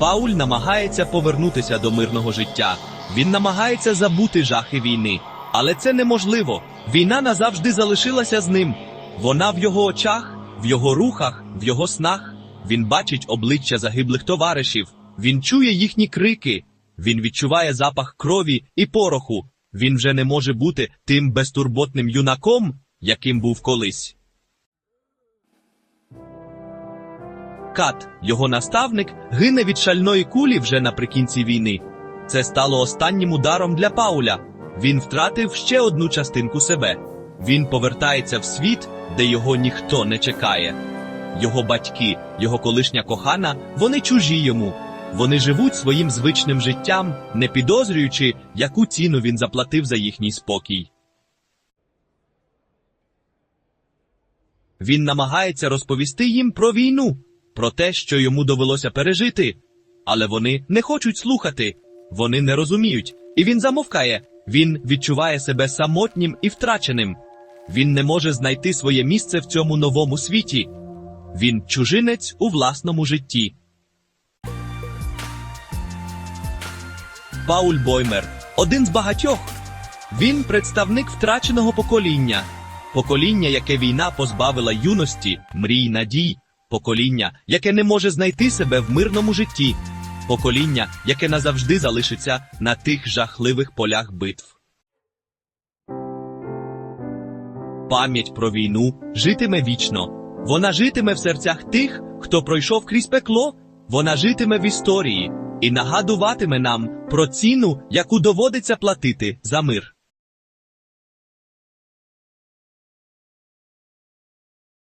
Пауль намагається повернутися до мирного життя. Він намагається забути жахи війни. Але це неможливо. Війна назавжди залишилася з ним. Вона в його очах, в його рухах, в його снах. Він бачить обличчя загиблих товаришів. Він чує їхні крики. Він відчуває запах крові і пороху. Він вже не може бути тим безтурботним юнаком, яким був колись. Кат, його наставник, гине від шальної кулі вже наприкінці війни. Це стало останнім ударом для Пауля. Він втратив ще одну частинку себе. Він повертається в світ, де його ніхто не чекає. Його батьки, його колишня кохана, вони чужі йому. Вони живуть своїм звичним життям, не підозрюючи, яку ціну він заплатив за їхній спокій. Він намагається розповісти їм про війну, про те, що йому довелося пережити. Але вони не хочуть слухати, вони не розуміють, і він замовкає. Він відчуває себе самотнім і втраченим. Він не може знайти своє місце в цьому новому світі. Він чужинець у власному житті. Пауль Боймер один з багатьох. Він представник втраченого покоління, покоління, яке війна позбавила юності, мрій, надій, покоління, яке не може знайти себе в мирному житті, покоління, яке назавжди залишиться на тих жахливих полях битв. Пам'ять про війну житиме вічно. Вона житиме в серцях тих, хто пройшов крізь пекло, вона житиме в історії і нагадуватиме нам про ціну, яку доводиться платити за мир.